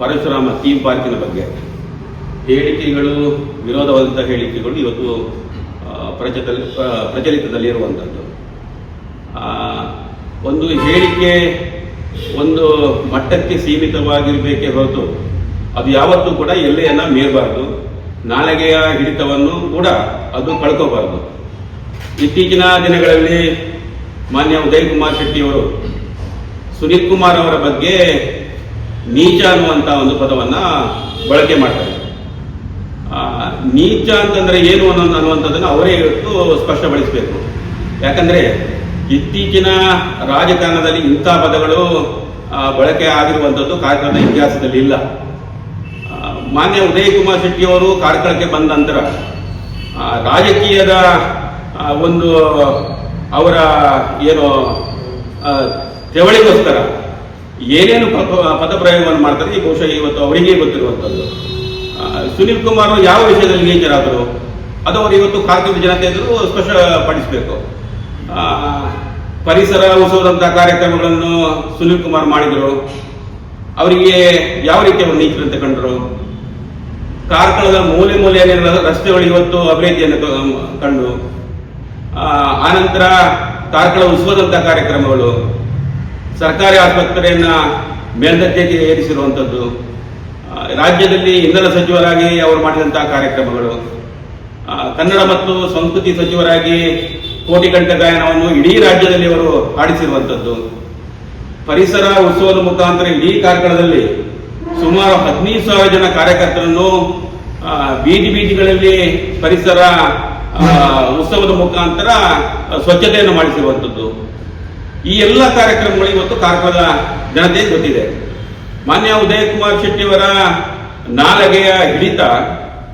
Parashurama theme ಪಾರ್ಕಿನ ಬಗ್ಗೆ. ಹೇಳಿಕೆಗಳು ವಿರೋಧವಾದಂಥ ಹೇಳಿಕೆಗಳು ಇವತ್ತು ಇರುವಂತದ್ದು ಪ್ರಚಲಿತದಲ್ಲಿರುವಂಥದ್ದು ಒಂದು ಹೇಳಿಕೆ ಒಂದು ಮಟ್ಟಕ್ಕೆ ಸೀಮಿತವಾಗಿರಬೇಕೇ ಹೊರತು ಅದು ಯಾವತ್ತೂ ಕೂಡ ಎಲ್ಲೆಯನ್ನ ಮೀರಬಾರ್ದು. ನಾಳೆಗೆಯ ಹಿಡಿತವನ್ನು ಕೂಡ ಅದು ಕಳ್ಕೋಬಾರ್ದು. ಇತ್ತೀಚಿನ ದಿನಗಳಲ್ಲಿ ಮಾನ್ಯ ಉದಯ್ ಕುಮಾರ್ ಶೆಟ್ಟಿ ಅವರು ಸುನೀಲ್ ಕುಮಾರ್ ಅವರ ಬಗ್ಗೆ ನೀಚ ಅನ್ನುವಂಥ ಒಂದು ಪದವನ್ನ ಬಳಕೆ ಮಾಡ್ತಾರೆ. ನೀಚ ಅಂತಂದ್ರೆ ಏನು ಅನ್ನೋದು ಅನ್ನುವಂಥದ್ದನ್ನು ಅವರೇ ಇವತ್ತು ಸ್ಪಷ್ಟಪಡಿಸಬೇಕು. ಯಾಕಂದ್ರೆ ಇತ್ತೀಚಿನ ರಾಜಕಾರಣದಲ್ಲಿ ಇಂಥ ಪದಗಳು ಬಳಕೆ ಆಗಿರುವಂಥದ್ದು ಕಾರ್ಯಕ್ರಮದ ಇತಿಹಾಸದಲ್ಲಿ ಇಲ್ಲ. ಮಾನ್ಯ ಉದಯ್ ಕುಮಾರ್ ಶೆಟ್ಟಿ ಅವರು ಕಾರ್ಕಳಕ್ಕೆ ಬಂದ ನಂತರ ರಾಜಕೀಯದ ಒಂದು ಅವರ, ಏನು ತೆವಳಿಗೋಸ್ಕರ ಏನೇನು ಪದ ಪ್ರಯೋಗವನ್ನು ಮಾಡ್ತಾರೆ, ಈ ಬಹುಶಃ ಇವತ್ತು ಅವರಿಗೆ ಗೊತ್ತಿರುವಂಥದ್ದು. ಸುನೀಲ್ ಕುಮಾರ್ ಯಾವ ವಿಷಯದಲ್ಲಿ ನೀಚರಾದರು ಅದು ಅವರು ಇವತ್ತು ಕಾರ್ತಿಕ ಜನತೆ ಎದುರು ಸ್ಪಷ್ಟಪಡಿಸಬೇಕು ಪರಿಸರ ಉಳಿಸುವಂತಹ ಕಾರ್ಯಕ್ರಮಗಳನ್ನು ಸುನೀಲ್ ಕುಮಾರ್ ಮಾಡಿದರು. ಅವರಿಗೆ ಯಾವ ರೀತಿ ಅವರು ಅಂತ ಕಂಡರು? ಕಾರ್ಕಳದ ಮೂಲೆ ಮೂಲೆಯಲ್ಲಿರುವ ರಸ್ತೆಗಳು ಇವತ್ತು ಅಭಿವೃದ್ಧಿಯನ್ನು ಕಂಡು. ಆನಂತರ ಕಾರ್ಕಳ ಉತ್ಸವದಂತಹ ಕಾರ್ಯಕ್ರಮಗಳು. ಸರ್ಕಾರಿ ಆಸ್ಪತ್ರೆಯನ್ನ ಮೇಲ್ದರ್ಜೆಗೆ ಏರಿಸಿರುವಂಥದ್ದು ರಾಜ್ಯದಲ್ಲಿ ಇಂಧನ ಸಚಿವರಾಗಿ ಅವರು ಮಾಡಿದಂತಹ ಕಾರ್ಯಕ್ರಮಗಳು ಕನ್ನಡ ಮತ್ತು ಸಂಸ್ಕೃತಿ ಸಚಿವರಾಗಿ ಕೋಟಿ ಗಂಟೆ ಗಾಯನವನ್ನು ಇಡೀ ರಾಜ್ಯದಲ್ಲಿ ಅವರು ಹಾಡಿಸಿರುವಂಥದ್ದು ಪರಿಸರ ಉತ್ಸವದ ಮುಖಾಂತರ ಇಡೀ ಕಾರ್ಕಳದಲ್ಲಿ ಸುಮಾರು ಹದಿನೈದು ಸಾವಿರ ಜನ ಕಾರ್ಯಕರ್ತರನ್ನು ಬೀದಿ ಬೀದಿಗಳಲ್ಲಿ ಪರಿಸರ ಉತ್ಸವದ ಮುಖಾಂತರ ಸ್ವಚ್ಛತೆಯನ್ನು ಮಾಡಿಸಿರುವಂಥದ್ದು ಈ ಎಲ್ಲ ಕಾರ್ಯಕ್ರಮಗಳು ಇವತ್ತು ಕಾರ್ಕಳದ ಜನತೆ ಗೊತ್ತಿದೆ. ಮಾನ್ಯ ಉದಯ ಕುಮಾರ್ ಶೆಟ್ಟಿಯವರ ನಾಲಗೆಯ ಹಿಡಿತ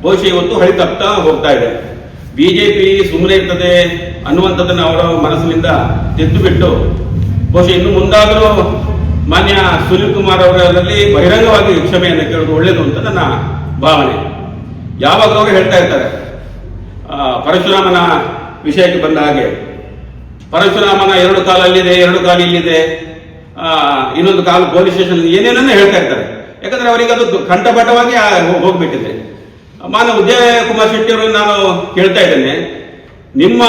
ಬಹುಶಃ ಇವತ್ತು ಹಳಿತಪ್ತಾ ಹೋಗ್ತಾ ಇದೆ. ಬಿಜೆಪಿ ಸುಮ್ಮನೆ ಇರ್ತದೆ ಅನ್ನುವಂಥದ್ದನ್ನು ಅವರ ಮನಸ್ಸಿನಿಂದ ತೆತ್ತು ಬಿಟ್ಟು ಬಹುಶಃ ಇನ್ನು ಮುಂದಾದರೂ ಮಾನ್ಯ ಸುನೀಲ್ ಕುಮಾರ್ ಅವರಲ್ಲಿ ಬಹಿರಂಗವಾಗಿ ಕ್ಷಮೆಯನ್ನು ಕೇಳೋದು ಒಳ್ಳೆಯದು ಅಂತ ನನ್ನ ಭಾವನೆ. ಯಾವಾಗ ಅವರು ಹೇಳ್ತಾ ಇರ್ತಾರೆ. ಪರಶುರಾಮನ ವಿಷಯಕ್ಕೆ ಬಂದ ಹಾಗೆ ಪರಶುರಾಮನ ಎರಡು ಕಾಲು ಅಲ್ಲಿದೆ, ಎರಡು ಕಾಲು ಇಲ್ಲಿದೆ. ಇನ್ನೊಂದು ಕಾಲು ಪೊಲೀಸ್ ಸ್ಟೇಷನ್ ಏನೇನನ್ನು ಹೇಳ್ತಾ ಇರ್ತಾರೆ. ಯಾಕಂದ್ರೆ ಅವರಿಗೆ ಅದು ಹೋ- ಹೋಗ್ಬಿಟ್ಟಿದೆ. ಮಾನ ಉದಯ ಕುಮಾರ್ ಶೆಟ್ಟಿ ಅವರು ನಾನು ಕೇಳ್ತಾ ಇದ್ದೇನೆ. ನಿಮ್ಮ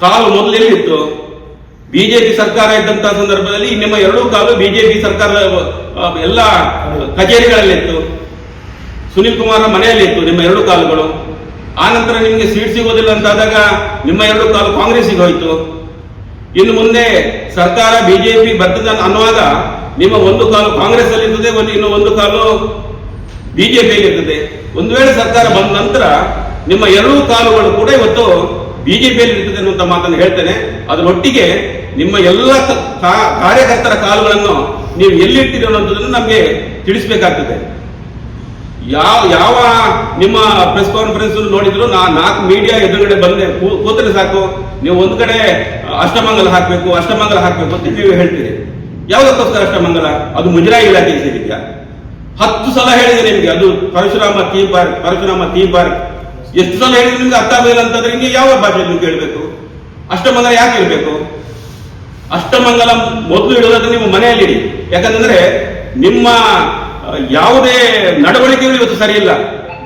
ಕಾಲು ಮೊದಲು ಎಲ್ಲಿತ್ತು? ಬಿಜೆಪಿ ಸರ್ಕಾರ ಇದ್ದಂತಹ ಸಂದರ್ಭದಲ್ಲಿ ನಿಮ್ಮ ಎರಡೂ ಕಾಲು ಬಿಜೆಪಿ ಸರ್ಕಾರದ ಎಲ್ಲ ಕಚೇರಿಗಳಲ್ಲಿತ್ತು. ಸುನಿಲ್ ಕುಮಾರ್ ಮನೆಯಲ್ಲಿತ್ತು ನಿಮ್ಮ ಎರಡು ಕಾಲುಗಳು. ಆ ನಂತರ ನಿಮಗೆ ಸೀಟ್ ಸಿಗೋದಿಲ್ಲ ಅಂತಾದಾಗ ನಿಮ್ಮ ಎರಡು ಕಾಲು ಕಾಂಗ್ರೆಸ್ಸಿಗೆ ಹೋಯಿತು. ಇನ್ನು ಮುಂದೆ ಸರ್ಕಾರ, ಬಿಜೆಪಿ ಬರ್ತದೆ ಅನ್ನುವಾಗ ನಿಮ್ಮ ಒಂದು ಕಾಲು ಕಾಂಗ್ರೆಸ್ ಅಲ್ಲಿ ಇರ್ತದೆ ಒಂದು ಇನ್ನು ಒಂದು ಕಾಲು ಬಿಜೆಪಿಯಲ್ಲಿ ಇರ್ತದೆ ಒಂದು ವೇಳೆ ಸರ್ಕಾರ ಬಂದ ನಂತರ ನಿಮ್ಮ ಎರಡೂ ಕಾಲುಗಳು ಕೂಡ ಇವತ್ತು ಬಿಜೆಪಿಯಲ್ಲಿ ಇರ್ತದೆ ಅನ್ನುವಂತ ಮಾತನ್ನು ಹೇಳ್ತೇನೆ. ಅದರೊಟ್ಟಿಗೆ ನಿಮ್ಮ ಎಲ್ಲ ಕಾರ್ಯಕರ್ತರ ಕಾಲುಗಳನ್ನು ನೀವು ಎಲ್ಲಿರ್ತೀರಿ ಅನ್ನೋದನ್ನು ನಮಗೆ ತಿಳಿಸಬೇಕಾಗ್ತದೆ. ಯಾವ ಯಾವ ನಿಮ್ಮ ಪ್ರೆಸ್ ಕಾನ್ಫರೆನ್ಸ್ ನೋಡಿದ್ರು ನಾ ನಾಲ್ಕು ಮೀಡಿಯಾ ಎದುರುಗಡೆ ಬಂದೆ. ಕೂತರೆ ಸಾಕು. ನೀವು ಒಂದು ಕಡೆ ಅಷ್ಟಮಂಗಲ ಹಾಕಬೇಕು ಅಷ್ಟಮಂಗಲ ಹಾಕಬೇಕು ಅಂತ ನೀವು ಹೇಳ್ತೀರಿ. ಯಾವ್ದಕ್ಕೋಸ್ಕರ ಅಷ್ಟಮಂಗಲ? ಅದು ಮುಜರಾಯಿ ಇಲಾಖೆ ಸೇರಿದ್ಯಾ? ಹತ್ತು ಸಲ ಹೇಳಿದೆ ನಿಮ್ಗೆ, ಅದು Parashurama theme park Parashurama theme park ಎಷ್ಟು ಸಲ ಹೇಳಿದ್ರೆ ನಿಮ್ಗೆ ಅರ್ಥ ಆಗಲಿಲ್ಲ ಅಂತಂದ್ರೆ ಇನ್ನು ಯಾವ ಭಾಷೆ ನೀವು ಕೇಳಬೇಕು ಅಷ್ಟಮಂಗಲ ಯಾಕೆ ಇರಬೇಕು ಅಷ್ಟಮಂಗಲ ಮೊದಲು ಇಡೋದಾದ್ರೆ ನಿಮ್ಮ ಮನೆಯಲ್ಲಿಡಿ. ಯಾಕಂದ್ರೆ ನಿಮ್ಮ ಯಾವುದೇ ನಡವಳಿಕೆಗಳು ಇವತ್ತು ಸರಿಯಿಲ್ಲ.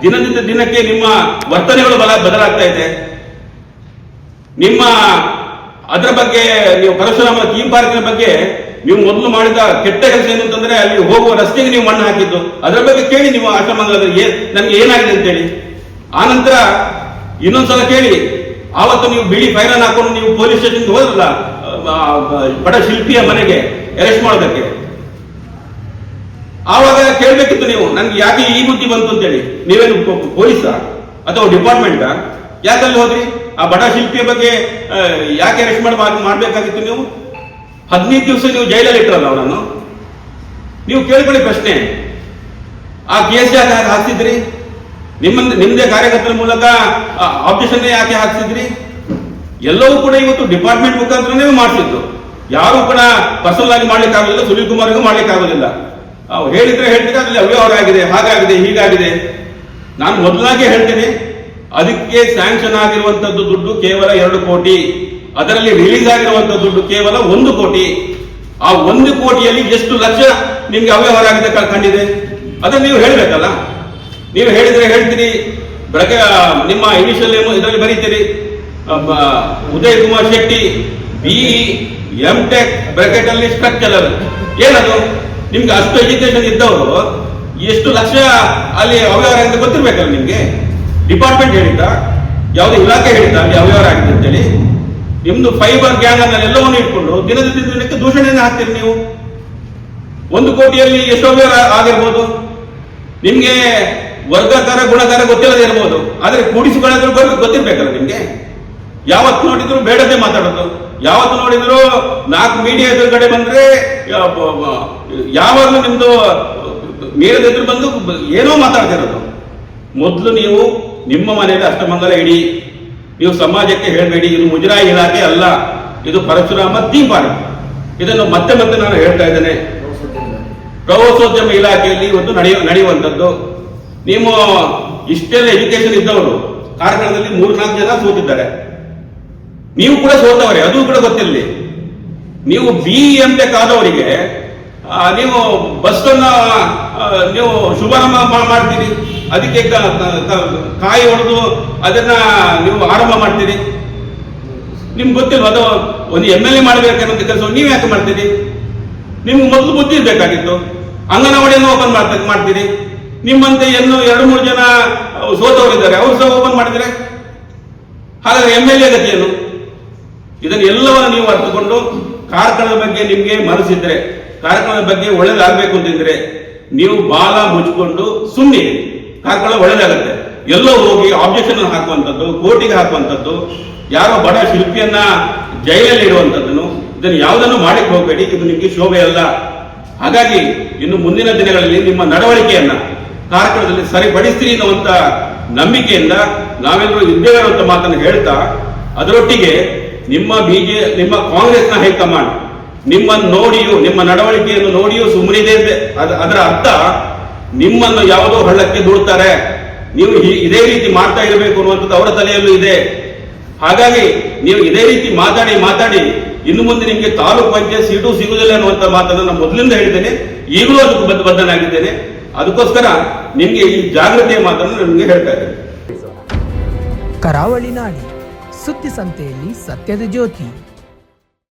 ದಿನದಿಂದ ದಿನಕ್ಕೆ ನಿಮ್ಮ ವರ್ತನೆಗಳು ಬಲ ಬದಲಾಗ್ತಾ ಇದೆ. ನಿಮ್ಮ ಅದರ ಬಗ್ಗೆ ನೀವು ಪರಶುರಾಮ ಥೀಮ್ ಪಾರ್ಕಿನ ಬಗ್ಗೆ ನೀವು ಮೊದಲು ಮಾಡಿದ ಕೆಟ್ಟ ಕೆಲಸ ಏನು ಅಂತಂದ್ರೆ ಅಲ್ಲಿ ಹೋಗುವ ರಸ್ತೆಗೆ ನೀವು ಮಣ್ಣು ಹಾಕಿದ್ದು. ಅದರ ಬಗ್ಗೆ ಕೇಳಿ ನೀವು ಆಶ್ರಮದಲ್ಲಿ ನನಗೆ ಏನಾಗಿದೆ ಅಂತೇಳಿ. ಆ ನಂತರ ಇನ್ನೊಂದ್ಸಲ ಕೇಳಿ. ಆವತ್ತು ನೀವು ಬಿಳಿ ಫೈರನ್ ಹಾಕೊಂಡು ನೀವು ಪೊಲೀಸ್ ಸ್ಟೇಷನ್ಗೆ ಹೋದ್ರಲ್ಲ ಬಡ ಶಿಲ್ಪಿಯ ಮನೆಗೆ ಅರೆಸ್ಟ್ ಮಾಡೋದಕ್ಕೆ. ಆವಾಗ ಕೇಳಬೇಕಿತ್ತು ನೀವು, ನನ್ಗೆ ಯಾಕೆ ಈ ಬುದ್ಧಿ ಬಂತು ಅಂತೇಳಿ. ನೀವೇನು ಪೊಲೀಸ ಅಥವಾ ಡಿಪಾರ್ಟ್ಮೆಂಟಾ ಯಾಕಲ್ಲಿ ಹೋದ್ರಿ? ಆ ಬಡ ಶಿಲ್ಪಿಯ ಬಗ್ಗೆ ಯಾಕೆ ಅರೆಸ್ಟ್ ಮಾಡಿ ಮಾಡಬೇಕಾಗಿತ್ತು ನೀವು? ಹದಿನೈದು ದಿವಸ ನೀವು ಜೈಲಲ್ಲಿ ಇಟ್ಟರಲ್ಲ ಅವನನ್ನು? ನೀವು ಕೇಳ್ಕೊಳ್ಳಿ ಪ್ರಶ್ನೆ. ಆ ಕೇಸ್ ಯಾಕೆ ಹಾಕ್ತಿದ್ರಿ ನಿಮ್ಮ ನಿಮ್ಮದೇ ಕಾರ್ಯಕರ್ತರ ಮೂಲಕ ಆಬ್ಜೆಕ್ಷನ್ ಯಾಕೆ ಹಾಕ್ತಿದ್ರಿ ಎಲ್ಲವೂ ಕೂಡ ಇವತ್ತು ಡಿಪಾರ್ಟ್ಮೆಂಟ್ ಮುಖಾಂತರನೇ ಮಾಡಿಸಿದ್ದು. ಯಾರು ಕೂಡ ಪರ್ಸನಲ್ ಆಗಿ ಮಾಡ್ಲಿಕ್ಕೆ ಆಗೋದಿಲ್ಲ ಸುನೀಲ್ ಕುಮಾರ್ಗೂ ಮಾಡ್ಲಿಕ್ಕೆ ಆಗೋದಿಲ್ಲ ಅವ್ರು ಹೇಳಿದ್ರೆ ಹೇಳ್ತೀನಿ, ಅದರಲ್ಲಿ ಅವ್ಯವಹಾರ ಆಗಿದೆ ಹಾಗಾಗಿದೆ, ಹೀಗಾಗಿದೆ. ನಾನು ಮೊದಲಾಗಿ ಹೇಳ್ತೀನಿ, ಅದಕ್ಕೆ ಸ್ಯಾಂಕ್ಷನ್ ಆಗಿರುವಂತದ್ದು ದುಡ್ಡು ಕೇವಲ ಎರಡು ಕೋಟಿ, ಅದರಲ್ಲಿ ರಿಲೀಸ್ ಆಗಿರುವಂತ ದುಡ್ಡು ಕೇವಲ ಒಂದು ಕೋಟಿ. ಆ ಒಂದು ಕೋಟಿಯಲ್ಲಿ ಎಷ್ಟು ಲಕ್ಷ ನಿಮ್ಗೆ ಅವ್ಯವಹಾರ ಆಗಿದೆ ಕಂಡಿದೆ? ಅದನ್ನ ನೀವು ಹೇಳಬೇಕಲ್ಲ? ನೀವು ಹೇಳಿದ್ರೆ ಹೇಳ್ತೀರಿ ಬೆಳಗ್ಗೆ ನಿಮ್ಮ ಇನಿಷಿಯಲ್ ಇದರಲ್ಲಿ ಬರೀತೀರಿ. Uday Kumar Shetty B M tech bracket ಅಲ್ಲಿ ಸ್ಟ್ರಕ್ಚರಲ್ ಏನದು? ನಿಮ್ಗೆ ಅಷ್ಟು ಎಜುಕೇಶನ್ ಇದ್ದವರು ಎಷ್ಟು ಲಕ್ಷ ಅಲ್ಲಿ ಅವ್ಯವಹಾರ ಅಂತ ಗೊತ್ತಿರ್ಬೇಕಲ್ಲ ನಿಮ್ಗೆ? ಡಿಪಾರ್ಟ್ಮೆಂಟ್ ಹೇಳಿದ್ದ, ಯಾವುದೇ ಇಲಾಖೆ ಹೇಳಿದ್ದ, ಅಲ್ಲಿ ಅವ್ಯವಹಾರ ಆಗಿದೆ ಅಂತೇಳಿ. ನಿಮ್ದು ಫೈಬರ್ ಗ್ಯಾಂಗ್ ಅನ್ನೆಲ್ಲವನ್ನು ಇಟ್ಕೊಂಡು ದಿನದ ದಿನಕ್ಕೆ ದೂಷಣೆಯನ್ನು ಹಾಕ್ತೀರಿ ನೀವು. ಒಂದು ಕೋಟಿಯಲ್ಲಿ ಎಷ್ಟು ಅವ್ಯವಹಾರ ಆಗಿರ್ಬೋದು? ನಿಮ್ಗೆ ವರ್ಗಕಾರ ಗುಣಕಾರ ಗೊತ್ತಿಲ್ಲದೆ ಇರ್ಬೋದು. ಆದ್ರೆ ಕೂಡಿಸಿಕೊಳ್ಳೋದ್ರ ಬಗ್ಗೆ ಗೊತ್ತಿರ್ಬೇಕಲ್ಲ ನಿಮ್ಗೆ? ಯಾವತ್ತು ನೋಡಿದ್ರು ಬೇಡದೆ ಮಾತಾಡೋದು. ಯಾವತ್ತು ನೋಡಿದ್ರು ನಾಲ್ಕು ಮೀಡಿಯಾ ಎದುರುಗಡೆ ಬಂದ್ರೆ ಯಾವಾಗಲೂ ನಿಮ್ದು, ಮೇಲೆ ಎದುರು ಬಂದು ಏನೋ ಮಾತಾಡ್ತಿರೋದು. ಮೊದಲು ನೀವು ನಿಮ್ಮ ಮನೆಯಲ್ಲಿ ಅಷ್ಟಮಂಗಲ ಇಡಿ, ನೀವು ಸಮಾಜಕ್ಕೆ ಹೇಳಬೇಡಿ, ಇದು ಮುಜರಾಯಿ ಇಲಾಖೆ ಅಲ್ಲ, ಇದು ಪರಶುರಾಮ ಪಾರ್ಕ್ ಇದನ್ನು ಮತ್ತೆ ಮತ್ತೆ ನಾನು ಹೇಳ್ತಾ ಇದ್ದೇನೆ. ಪ್ರವಾಸೋದ್ಯಮ ಇಲಾಖೆಯಲ್ಲಿ ಇವತ್ತು ನಡೆಯುವ ನಡೆಯುವಂಥದ್ದು. ನೀವು ಇಷ್ಟೆಲ್ಲ ಎಜುಕೇಶನ್ ಇದ್ದವರು, ಕಾರ್ಕಳದಲ್ಲಿ ಮೂರ್ನಾಲ್ಕು ಜನ ಸೋತಿದ್ದಾರೆ. ನೀವು ಕೂಡ ಸೋತವರೇ, ಅದು ಕೂಡ ಗೊತ್ತಿರಲಿ. ನೀವು ಬಿ ಎಂ ಟೆಕ್ ಆದವರಿಗೆ ನೀವು ಬಸ್ನ್ನ ನೀವು ಶುಭಾರಂಭ ಮಾಡ್ತೀರಿ. ಅದಕ್ಕೆ ಕಾಯಿ ಹೊಡೆದು ಅದನ್ನ ನೀವು ಆರಂಭ ಮಾಡ್ತೀರಿ. ನಿಮ್ಗೆ ಗೊತ್ತಿಲ್ಲ ಅದು ಒಂದು ಎಂ ಎಲ್ ಎ ಮಾಡಬೇಕನ್ನೋ ಕೆಲಸ ನೀವು ಯಾಕೆ ಮಾಡ್ತೀರಿ? ನಿಮ್ಗೆ ಮೊದಲು ಬುದ್ಧಿ ಇರಬೇಕಾಗಿತ್ತು. ಅಂಗನವಾಡಿಯನ್ನು ಓಪನ್ ಮಾಡ್ತಾ, ಮಾಡ್ತೀರಿ. ನಿಮ್ಮಂತೆ ಇನ್ನು ಎರಡು, ಮೂರು ಜನ ಸೋತವರಿದ್ದಾರೆ. ಅವರು ಸಹ ಓಪನ್ ಮಾಡಿದ್ರೆ? ಹಾಗಾದ್ರೆ ಎಂ ಎಲ್ ಎ ಗತಿಯನ್ನು ಇದನ್ನು ಎಲ್ಲವನ್ನು ನೀವು ಅರ್ಥಕೊಂಡು ಕಾರ್ಕಳದ ಬಗ್ಗೆ ನಿಮಗೆ ಮನಸ್ಸಿದ್ರೆ ಕಾರ್ಕಳದ ಬಗ್ಗೆ ಒಳ್ಳೇದಾಗಬೇಕು ಅಂತಿದ್ರೆ ನೀವು ಬಾಲ ಮುಚ್ಕೊಂಡು ಸುಮ್ಮನೆ ಕಾರ್ಕಳ ಒಳ್ಳೇದಾಗುತ್ತೆ. ಎಲ್ಲೋ ಹೋಗಿ ಆಬ್ಜೆಕ್ಷನ್ ಹಾಕುವಂಥದ್ದು, ಕೋರ್ಟಿಗೆ ಹಾಕುವಂಥದ್ದು, ಯಾರೋ ಬಡ ಶಿಲ್ಪಿಯನ್ನ ಜೈಲಲ್ಲಿ ಇಡುವಂಥದ್ದನ್ನು, ಇದನ್ನು ಯಾವುದನ್ನು ಮಾಡಕ್ಕೆ ಹೋಗಬೇಡಿ, ಇದು ನಿಮಗೆ ಶೋಭೆ ಅಲ್ಲ. ಹಾಗಾಗಿ ಇನ್ನು ಮುಂದಿನ ದಿನಗಳಲ್ಲಿ ನಿಮ್ಮ ನಡವಳಿಕೆಯನ್ನ ಕಾರ್ಕಳದಲ್ಲಿ ಸರಿಪಡಿಸ್ತೀರಿ ಅನ್ನುವಂಥ ನಂಬಿಕೆಯಿಂದ ನಾವೆಲ್ಲರೂ ಇದ್ದೇವೆ ಅನ್ನುವಂಥ ಮಾತನ್ನು ಹೇಳ್ತಾ, ಅದರೊಟ್ಟಿಗೆ ನಿಮ್ಮ ಬಿಜೆ, ನಿಮ್ಮ ಕಾಂಗ್ರೆಸ್ನ ಹೈಕಮಾಂಡ್ ನಿಮ್ಮನ್ನು ನೋಡಿಯೂ, ನಿಮ್ಮ ನಡವಳಿಕೆಯನ್ನು ನೋಡಿಯೂ ಸುಮ್ಮನಿದೆ ಅದರ ಅರ್ಥ, ನಿಮ್ಮನ್ನು ಯಾವುದೋ ಹಳ್ಳಕ್ಕೆ ದೂಡ್ತಾರೆ. ನೀವು ಇದೇ ರೀತಿ ಮಾಡ್ತಾ ಇರಬೇಕು ಅನ್ನುವಂಥದ್ದು ಅವರ ತಲೆಯಲ್ಲೂ ಇದೆ. ಹಾಗಾಗಿ, ನೀವು ಇದೇ ರೀತಿ ಮಾತಾಡಿ ಮಾತಾಡಿ, ಇನ್ನು ಮುಂದೆ ನಿಮಗೆ ತಾಲೂಕ್ ಪಂಚಾಯತ್ ಸೀಟು ಸಿಗುವುದಿಲ್ಲ ಅನ್ನುವಂಥ ಮಾತನ್ನು ನಾನು ಮೊದಲಿಂದ ಹೇಳಿದ್ದೇನೆ. ಈಗಲೂ ಅದಕ್ಕೆ ಬದ್ಧ ಬದ್ಧನಾಗಿದ್ದೇನೆ. ಅದಕ್ಕೋಸ್ಕರ ನಿಮಗೆ ಈ ಜಾಗೃತಿಯ ಮಾತನ್ನು ನಾನು ನಿಮಗೆ ಹೇಳ್ತಾ ಇದ್ದೇನೆ. ಕರಾವಳಿ ನಾಡಿ. ಸುದ್ದಿ ಸಂತೆಯಲ್ಲಿ ಸತ್ಯದ ಜ್ಯೋತಿ.